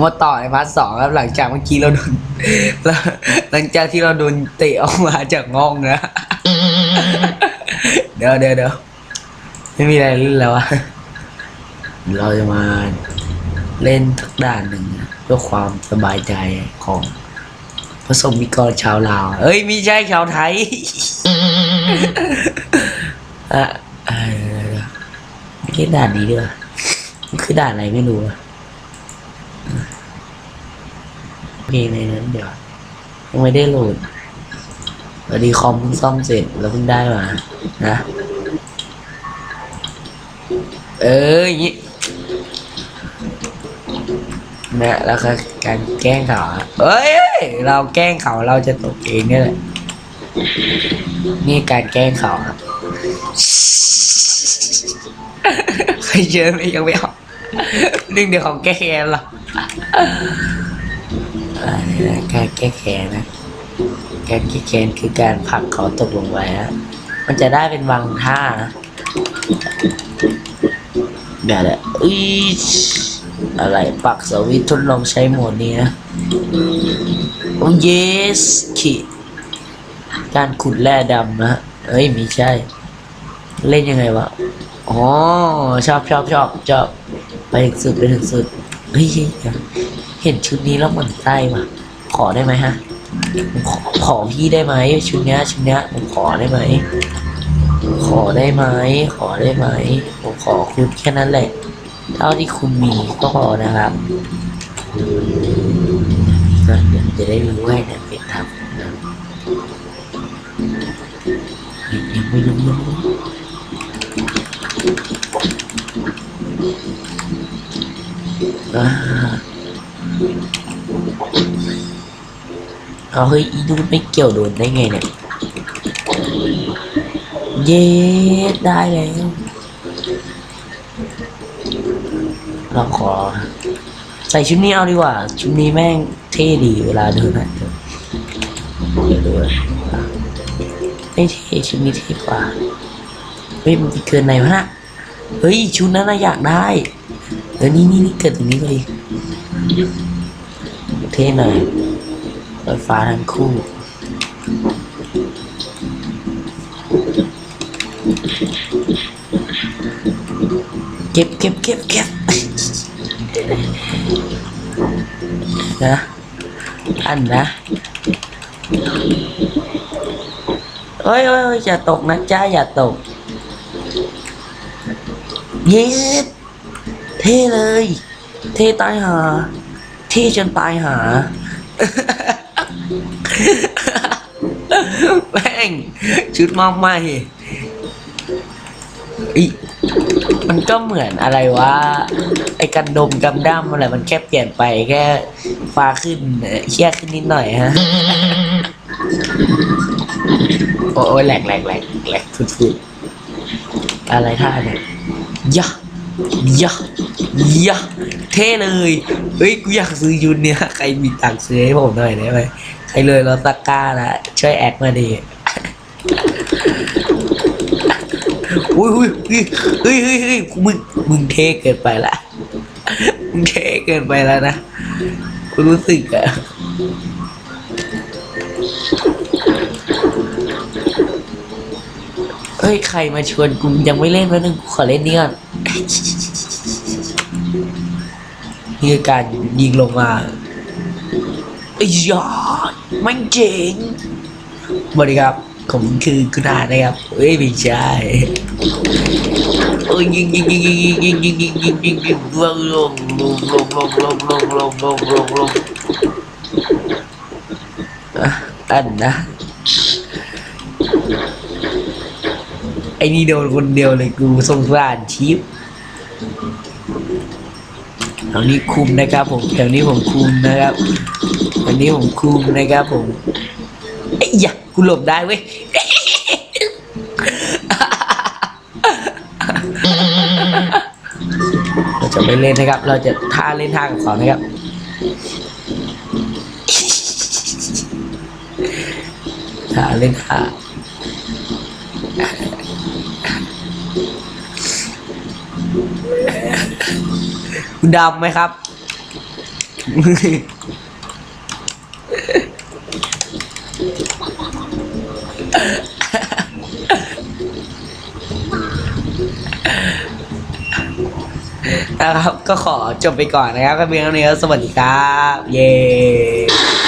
มาต่อในพาร์ทสองครับหลังจากเมื่อกี้เราโดนหลังจากที่เราโดนเตะออกมาจากห้องนะเดี๋ยวเดี๋ยวเดี๋ยวไม่มีอะไรเล่นแล้วอะเราจะมาเล่นทักด่านหนึ่งเพื่อความสบายใจของผสมมิกรชาวลาว เอ้ยไม่ใช่ชาวไทยอะเออไม่ใช่ด่านนี้ด้วยคือด่านอะไรไม่รู้อะ เพลงในนั้นเดี๋ยวยังไม่ได้โหลดพอดีคอมเพิ่งซ่อมเสร็จแล้วเพิ่งได้มานะเอออย่างงี้นะแล้วก็การแกล้งเขาเอ้ย เราแกล้งเขาเราจะตกเองนี่แหละ นี่การแกล้งเขาครับใครเจอไม่ยังไม่ออกนึงเดี๋ยวของแก้แค้นเหรอ อันนี้นะการแก้แค้นนะการแก้แค้นคือการผลักเขาตกลงไปนะมันจะได้เป็นวังท่านะเดี๋ยวแหละอีอะไรปักสวิตทดลองใช้โหมดนี้นะโอ้เยสขีการขุดแร่ดำนะเอ้ยไม่ใช่ เล่นยังไงวะอ๋อชอบชอบชอบชอบไปถึงสุดไปถึงสุดเฮ้ย เห็นชุดนี้แล้วเหมือนไส้ว่ะ ขอได้ไหมฮะผมขอขอพี่ได้ไหมชุดเนี้ยชุดเนี้ยผมขอได้ไหมขอได้ไหมขอได้ไหมผมขอคุณแค่นั้นแหละ เท่าที่คุณมีก็พอนะครับก็เดี๋ยวจะได้รู้ว่าเนี่ยเป็นทำนะยังไม่รู้ยังไม่รู้อ่า เอาเฮ้ยอีนูไม่เกี่ยวโดนได้ไงเนี่ย เย้ได้แล้ว เราขอ ใส่ชุดนี้เอาดีกว่า ชุดนี้แม่งเท่ดีเวลาเดินนะเดี๋ยวดูนะไม่เท่ชุดนี้เท่กว่าเฮ้ยมันเกินไหนวะนะเฮ้ยชุดนั้นนะอยากได้เออนี่นี่นี่เกิดตรงนี้เลย thế này lại phá thành khu. Kiếp kiếp kiếp kiếp. Đó anh đã. Ôi ôi ôi, già tục nó cha già tục yeah thế rồi thế tay hả ท่เลยเท่จนตายหา แม่ง ชุดมากไม่อีมันก็เหมือนอะไรวะ ไอ้กันดมกำด้ามอะไรมันแค่เปลี่ยนไปแค่ฟ้าขึ้นเออเชี่ยขึ้นนิดหน่อยฮะ โอ้ยแหลกแหลกแหลกแหลกสุดๆอะไรท่าเนี่ยยะ ยะยะเท่เลยเฮ้ยกูอยากซื้อยุนเนี่ยใครมีตังค์ซื้อให้ผมหน่อยได้ไหมใครเลยรถตะก้านะช่วยแอดมาดิอุ้ยอุ้ยเฮ้ยเฮ้ยเฮ้ยมึงมึงเท่เกินไปละมึงเท่เกินไปแล้วนะกูรู้สึกอะเฮ้ยใครมาชวนกูยังไม่เล่นแล้วนึงกูขอเล่นนี่ก่อน นี่คือการยิงลงมาไอ้ยอดมันเจ๋งสวัสดีครับ ผมคือคุณอานะครับเอ้ยไม่ใช่โอ้ยยิงยิงยิงยิงยิงยิงยิงยิงยิงยิงลงลงลงลงลงลงลงลงลงลงลงอะอันนะ อ้นี่โดนคนเดียวเลยกูสงสารชิปแถวนี้คุมนะครับ ผมแถวนี้ผมคุมนะครับแถวนี้ผมคุมนะครับผมไอ้ยะกูหลบได้เว้ยเราจะไม่เล่นนะครับ เราจะท่าเล่นท่ากับเขานะครับท่าเล่นท่า ดำไหมครับ นะครับ ก็ขอจบไปก่อนนะครับก็เพียงเท่านี้สวัสดีครับ เย้